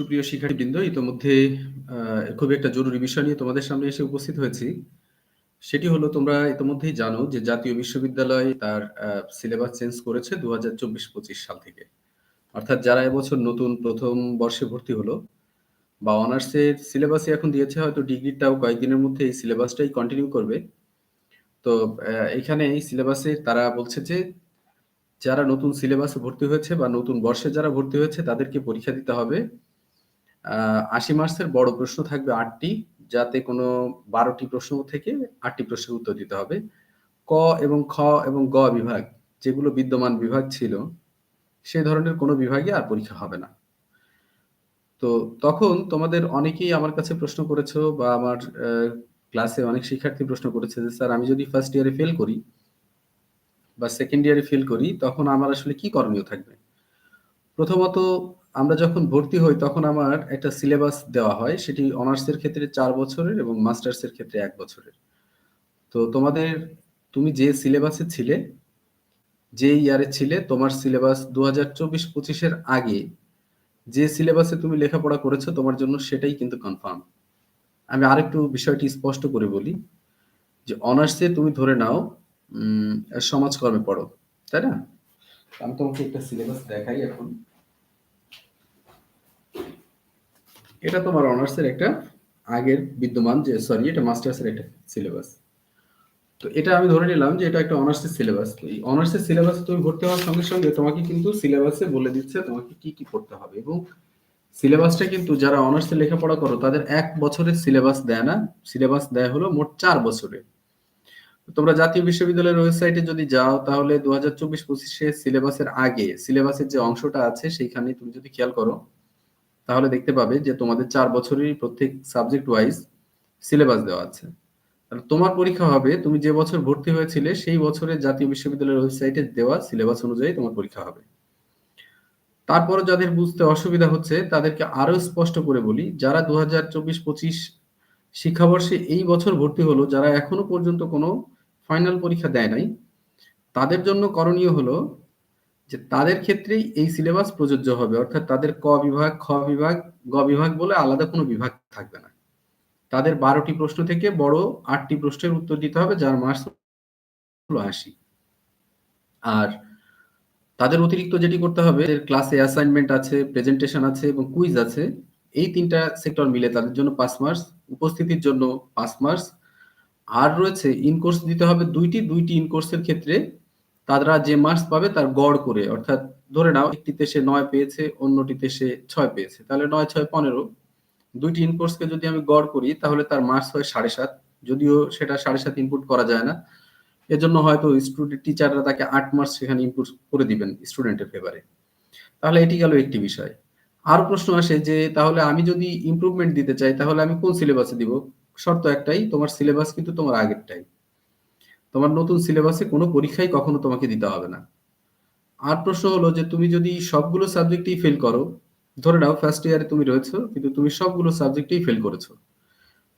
সুপ্রিয় শিক্ষার্থীবৃন্দ, ইতোমধ্যে খুবই একটা জরুরি বিষয় নিয়ে তোমাদের সামনে এসে উপস্থিত হয়েছি। সেটি হলো তোমরা ইতোমধ্যেই জানো যে জাতীয় বিশ্ববিদ্যালয় তার সিলেবাস চেঞ্জ করেছে ২০২৪-২৫ সাল থেকে। অর্থাৎ যারা এবছর নতুন প্রথম বর্ষে ভর্তি হলো বা অনার্সের সিলেবাসই এখন দিয়েছে হয়তো ডিগ্রিটাও কয়েকদিনের মধ্যে এই সিলেবাসটাই কন্টিনিউ করবে। তো এখানে এই সিলেবাসে তারা বলছে যে যারা নতুন সিলেবাসে ভর্তি হয়েছে বা নতুন বর্ষে যারা ভর্তি হয়েছে তাদেরকে পরীক্ষা দিতে হবে। আ ৮০ মার্কসের বড় প্রশ্ন থাকবে আটটি যাতে কোনো বারোটি প্রশ্ন থেকে আটটি প্রশ্নের উত্তর দিতে হবে। ক এবং খ এবং গ বিভাগ যেগুলো বিদ্যমান বিভাগ ছিল, সে ধরনের কোনো বিভাগে আর পরীক্ষা হবে না। তো তখন তোমাদের অনেকেই আমার কাছে প্রশ্ন করেছ বা আমার ক্লাসে অনেক শিক্ষার্থী প্রশ্ন করেছে যে, "স্যার আমি যদি ফার্স্ট ইয়ারে ফেল করি বা সেকেন্ড ইয়ারে ফেল করি, তখন আমার আসলে কি করণীয় থাকবে?" প্রথমত আমরা যখন ভর্তি হই তখন আমার একটা সিলেবাস দেওয়া হয়। সেটি অনার্সের ক্ষেত্রে চার বছরের এবং মাস্টার্সের ক্ষেত্রে এক বছরের। তো তোমাদের তুমি যে সিলেবাসে ছিলে, যে ইয়ারে ছিলে তোমার সিলেবাস দু হাজার চব্বিশ পঁচিশের আগে যে সিলেবাসে তুমি লেখাপড়া করেছ তোমার জন্য সেটাই কিন্তু কনফার্ম। আমি আরেকটু বিষয়টি স্পষ্ট করে বলি যে অনার্সে তুমি ধরে নাও সমাজকর্মে পড়ো, তাই না? আমি তোমাকে একটা সিলেবাস দেখাই এখন। এটা তোমার অনার্সের একটা আগের বিদ্যমান যে সরি এটা মাস্টার্সের একটা সিলেবাস। তো এটা আমি ধরে নিলাম যে এটা একটা অনার্সের সিলেবাস। তো এই অনার্সের সিলেবাসে তুমি ভর্তি হওয়ার সঙ্গে, সঙ্গে তোমাকে কিন্তু সিলেবাসে বলে দিচ্ছে তোমাকে কি, কি পড়তে হবে এবং সিলেবাসটা কিন্তু যারা অনার্সে লেখাপড়া করো তাদের এক বছরের সিলেবাস দেয় না। সিলেবাস দেয় হলো মোট চার বছরের। তোমরা জাতীয় বিশ্ববিদ্যালয়ের ওয়েবসাইটে যদি যাও তাহলে ২০২৪-২৫ এর সিলেবাসের আগে সিলেবাসের যে অংশটা আছে সেইখানে তুমি যদি খেয়াল করো, তাহলে দেখতে পাবে যে তোমাদের ৪ বছরেরই প্রত্যেক সাবজেক্ট ওয়াইজ সিলেবাস দেওয়া আছে। তোমার পরীক্ষা হবে তুমি যে বছর ভর্তি হয়েছিলে সেই বছরের জাতীয় বিশ্ববিদ্যালয়ের ওয়েবসাইটে দেওয়া সিলেবাস অনুযায়ী তোমার পরীক্ষা হবে। তারপরও যাদের বুঝতে অসুবিধা হচ্ছে তাদেরকে আরও স্পষ্ট করে বলি, যারা ২০২৪-২৫ শিক্ষাবর্ষে এই বছর ভর্তি হলো, যারা এখনও পর্যন্ত কোনো ফাইনাল পরীক্ষা দেয় নাই, তাদের জন্য করণীয় হলো যে তাদের ক্ষেত্রেই এই সিলেবাস প্রযোজ্য হবে। অর্থাৎ তাদের ক বিভাগ, খ বিভাগ, গ বিভাগ বলে আলাদা কোনো বিভাগ থাকবে না। তাদের বারোটি প্রশ্ন থেকে বড় আটটি প্রশ্নের উত্তর দিতে হবে যার মার্কস হলো ৮০। আর তাদের অতিরিক্ত যেটি করতে হবে ক্লাসে অ্যাসাইনমেন্ট আছে, প্রেজেন্টেশন আছে এবং কুইজ আছে। এই ৩ টা সেক্টর মিলে তাদের জন্য ৫ মার্কস, উপস্থিতির জন্য ৫ মার্কস। আর রয়েছে ইন কোর্স দিতে হবে ২ টি, ২ টি ইন কোর্সের ক্ষেত্রে তারা যে মার্কস পাবে তার গড় করে অর্থাৎ ধরে নাও একটিতে সে নয় পেয়েছে, অন্যটিতে সে ছয় পেয়েছে। তাহলে ৯, ৬, ১৫ ২ টি ইন কোর্সকে যদি আমি গড় করি তাহলে তার মার্কস হয় ৭.৫ যদিও সেটা ৭.৫ ইনপুট করা যায় না। এজন্য হয়তো স্টুডেন্ট টিচাররা তাকে আট মার্কস সেখানে ইনপুট করে দিবেন স্টুডেন্টের ফেভারে। তাহলে এটি গেল একটি বিষয়। আরও প্রশ্ন আসে যে তাহলে আমি যদি ইমপ্রুভমেন্ট দিতে চাই তাহলে আমি কোন সিলেবাসে দিব? শর্ত একটাই তোমার সিলেবাস কিন্তু তোমার আগেরটাই। তোমার নতুন সিলেবাসে কোনো পরীক্ষাই কখনো তোমাকে দিতে হবে না। আর প্রশ্ন হলো যে তুমি যদি সবগুলো সাবজেক্টেই ফেল করো, ধরে নাও ফার্স্ট ইয়ারে তুমি রয়েছো কিন্তু তুমি সবগুলো সাবজেক্টেই ফেল করেছ।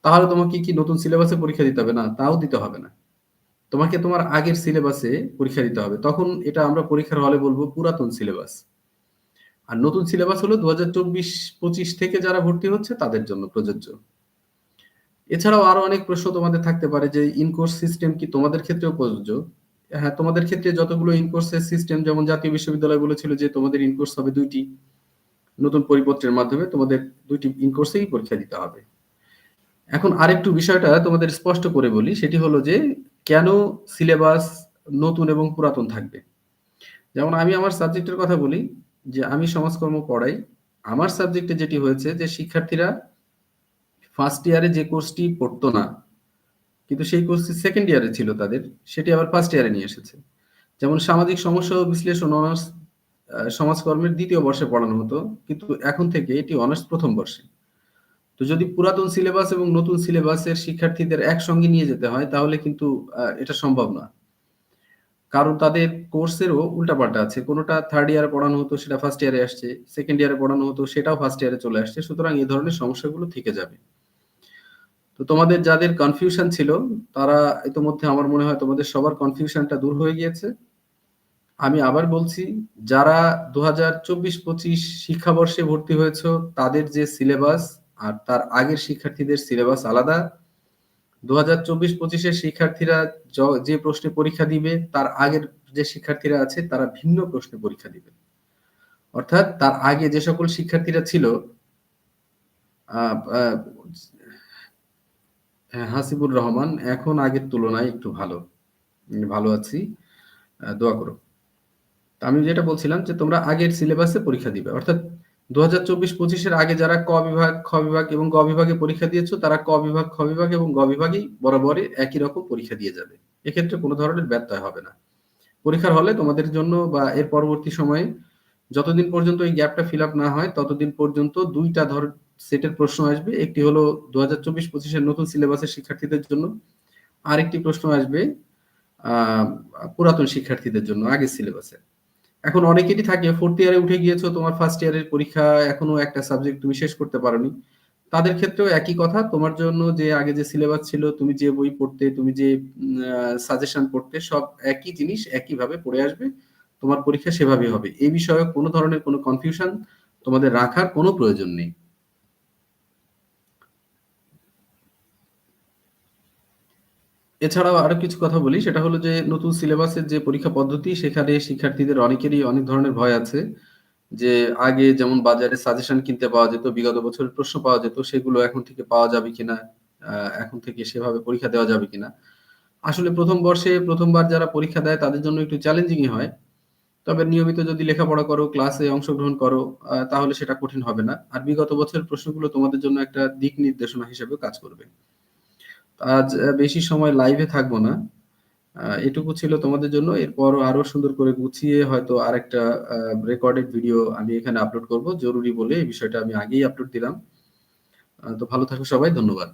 তাহলে তোমাকে কি নতুন সিলেবাসে পরীক্ষা দিতে হবে না? তাও দিতে হবে না। তোমাকে তোমার আগের সিলেবাসে পরীক্ষা দিতে হবে। তখন এটা আমরা পরীক্ষার হলে বলব পুরাতন সিলেবাস। আর নতুন সিলেবাস হলো ২০২৪-২৫ থেকে যারা ভর্তি হচ্ছে তাদের জন্য প্রযোজ্য। এছাড়াও আরও অনেক প্রশ্ন তোমাদের থাকতে পারে যে ইনকোর্স সিস্টেম কি তোমাদের ক্ষেত্রেও প্রযোজ্য? হ্যাঁ, তোমাদের ক্ষেত্রে যতগুলো ইন কোর্সের সিস্টেম যেমন জাতীয় বিশ্ববিদ্যালয় বলেছিল যে তোমাদের ইনকোর্স হবে ২ টি। নতুন পরিপত্রের মাধ্যমে তোমাদের দুইটি ইনকোর্সেই পরীক্ষা দিতে হবে। এখন আরেকটু বিষয়টা তোমাদের স্পষ্ট করে বলি সেটি হলো যে কেন সিলেবাস নতুন এবং পুরাতন থাকবে? যেমন আমি আমার সাবজেক্টের কথা বলি যে আমি সমাজকর্ম পড়াই। আমার সাবজেক্টে যেটি হয়েছে যে শিক্ষার্থীরা ফার্স্ট ইয়ারে যে কোর্সটি পড়তো না, কিন্তু সেই কোর্সটি সেকেন্ড ইয়ারে ছিল তাদের, সেটি আবার ফার্স্ট ইয়ারে নিয়ে এসেছে। যেমন সামাজিক সমস্যা ও বিশ্লেষণ অনার্স সমাজকর্মের দ্বিতীয় বর্ষে পড়ানো হতো। কিন্তু এখন থেকে এটি অনার্স প্রথম বর্ষে। তো যদি পুরাতন সিলেবাস এবং নতুন সিলেবাসের শিক্ষার্থীদের একসঙ্গে নিয়ে যেতে হয় তাহলে কিন্তু এটা সম্ভব না। কারণ তাদের কোর্সেরও উল্টাপাল্টা আছে। কোনোটা থার্ড ইয়ারে পড়ানো হতো সেটা ফার্স্ট ইয়ারে আসছে, সেকেন্ড ইয়ারে পড়ানো হতো সেটাও ফার্স্ট ইয়ারে চলে আসছে। সুতরাং এ ধরনের সমস্যাগুলো থেকে যাবে। তো তোমাদের যাদের কনফিউশন ছিল, তারা ইতোমধ্যে আমার মনে হয় তোমাদের সবার কনফিউশনটা দূর হয়ে গিয়েছে। আমি আবার বলছি, যারা দু হাজার চব্বিশ পঁচিশ শিক্ষাবর্ষে ভর্তি হয়েছ, তাদের যে সিলেবাস আর তার আগের শিক্ষার্থীদের সিলেবাস আলাদা দু হাজার চব্বিশ পঁচিশের শিক্ষার্থীরা যে প্রশ্নে পরীক্ষা দিবে, তার আগের যে শিক্ষার্থীরা আছে, তারা ভিন্ন প্রশ্নে পরীক্ষা দিবে অর্থাৎ তার আগে যে সকল শিক্ষার্থীরা ছিল হ্যাঁ, হাসিবুর রহমান এখন আগের তুলনায় একটু ভালো। ভালো আছি। দোয়া করো। আমি যেটা বলছিলাম যে তোমরা আগের সিলেবাসে পরীক্ষা দিবে। অর্থাৎ দু হাজার চব্বিশ পঁচিশের আগে যারা ক বিভাগ খ বিভাগ এবং গ বিভাগে পরীক্ষা দিয়েছ তারা ক বিভাগ খ বিভাগ এবং গ বিভাগেই বরাবরই একই রকম পরীক্ষা দিয়ে যাবে। এক্ষেত্রে কোনো ধরনের ব্যত্যয় হবে না। পরীক্ষার হলে তোমাদের জন্য বা এর পরবর্তী সময়ে যতদিন পর্যন্ত এই গ্যাপটা ফিল আপ না হয় ততদিন পর্যন্ত দুইটা ধর সেটের প্রশ্ন আসবে, একটি হলো দু হাজার চব্বিশ পঁচিশের নতুন সিলেবাসের শিক্ষার্থীদের জন্য, আরেকটি প্রশ্ন আসবে পুরাতন শিক্ষার্থীদের জন্য, আগের সিলেবাসে। এখন অনেকেরই থাকে ফোর্থ ইয়ারে উঠে গিয়েছো, তোমার ফার্স্ট ইয়ারের পরীক্ষা, এখনও একটা সাবজেক্ট তুমি শেষ করতে পারোনি। তাদের ক্ষেত্রেও একই কথা, তোমার জন্য যে আগে যে সিলেবাস ছিল, তুমি যে বই পড়তে, তুমি যে সাজেশন পড়তে, সব একই জিনিস একইভাবে পড়ে আসবে, তোমার পরীক্ষা সেভাবেই হবে। এই বিষয়ে কোনো ধরনের কোনো কনফিউশন তোমাদের রাখার কোনো প্রয়োজন নেই। এছাড়াও আরও কিছু কথা বলি, সেটা হলো যে নতুন সিলেবাসের যে পরীক্ষা পদ্ধতি, সেখানে শিক্ষার্থীদের অনেকেরই অনেক ধরনের ভয় আছে। যে আগে যেমন বাজারে সাজেশন কিনতে পাওয়া যেত, বিগত বছরের প্রশ্ন পাওয়া যেত, সেগুলো এখন থেকে পাওয়া যাবে কিনা এখন থেকে সেভাবে পরীক্ষা দেওয়া যাবে কিনা। আসলে প্রথম বর্ষে প্রথমবার যারা পরীক্ষা দেয়, তাদের জন্য একটু চ্যালেঞ্জিংই হয়। তবে নিয়মিত যদি লেখাপড়া করো ক্লাসে অংশগ্রহণ করো তাহলে সেটা কঠিন হবে না। আর বিগত বছরের প্রশ্নগুলো তোমাদের জন্য একটা দিক নির্দেশনা হিসেবে কাজ করবে। আজ বেশি সময় লাইভে থাকব না। এটুকু ছিল তোমাদের জন্য। এরপর আরও সুন্দর করে গুছিয়ে হয়তো আরেকটা রেকর্ডেড ভিডিও আমি এখানে আপলোড করব। জরুরি বলে এই বিষয়টা আমি আগেই আপলোড দিলাম। তো ভালো থাকো সবাই, ধন্যবাদ।